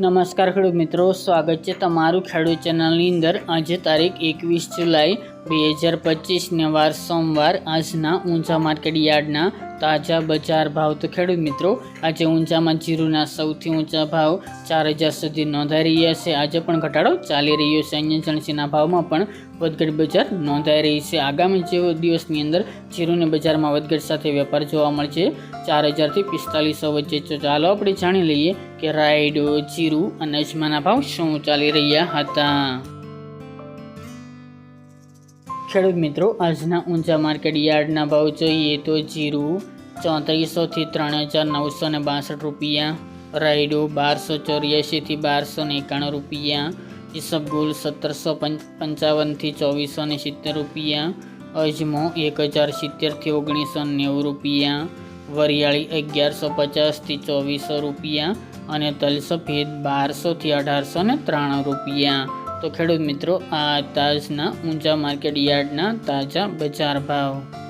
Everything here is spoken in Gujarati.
નમસ્કાર ખેડૂત મિત્રો, સ્વાગત છે તમારું ખેડૂત ચેનલની અંદર. આજે તારીખ એકવીસ જુલાઈ બે હજાર પચીસને વાર સોમવાર. આજના ઊંચા માર્કેટ યાર્ડના તાજા બજાર ભાવ તો ખેડૂત મિત્રો, આજે ઊંચામાં જીરુના સૌથી ઊંચા ભાવ ચાર હજાર સુધી નોંધાઈ રહ્યા છે. આજે પણ ઘટાડો ચાલી રહ્યો છે. અન્ય જણસીના ભાવમાં પણ વધઘટ બજાર નોંધાઈ રહી છે. આગામી જેવો દિવસની અંદર જીરુને બજારમાં વધઘટ સાથે વેપાર જોવા મળશે. ચાર હજારથી પિસ્તાલીસો વચ્ચે. ચાલો આપણે જાણી લઈએ કે રાયડો, જીરું અને અજમાના ભાવ શું ચાલી રહ્યા હતા. ખેડૂત મિત્રો, આજના ઊંચા માર્કેટ યાર્ડના ભાવ જોઈએ તો જીરું ચોત્રીસોથી ત્રણ હજાર નવસો ને બાસઠ રૂપિયા. રાયડો બારસો ચોર્યાસીથી બારસો ને એકાણું રૂપિયા. ઈસબગુલ સત્તરસો પંચાવનથી ચોવીસો ને સિત્તેર રૂપિયા. અજમો એક હજાર સિત્તેરથી ઓગણીસો નેવું રૂપિયા. વરિયાળી અગિયારસો પચાસથી ચોવીસો રૂપિયા અને તલ સફેદ બારસોથી અઢારસો ને ત્રાણું રૂપિયા. તો ખેડૂત મિત્રો, આ તાજના ઊંચા માર્કેટ યાર્ડના તાજા બજાર ભાવ.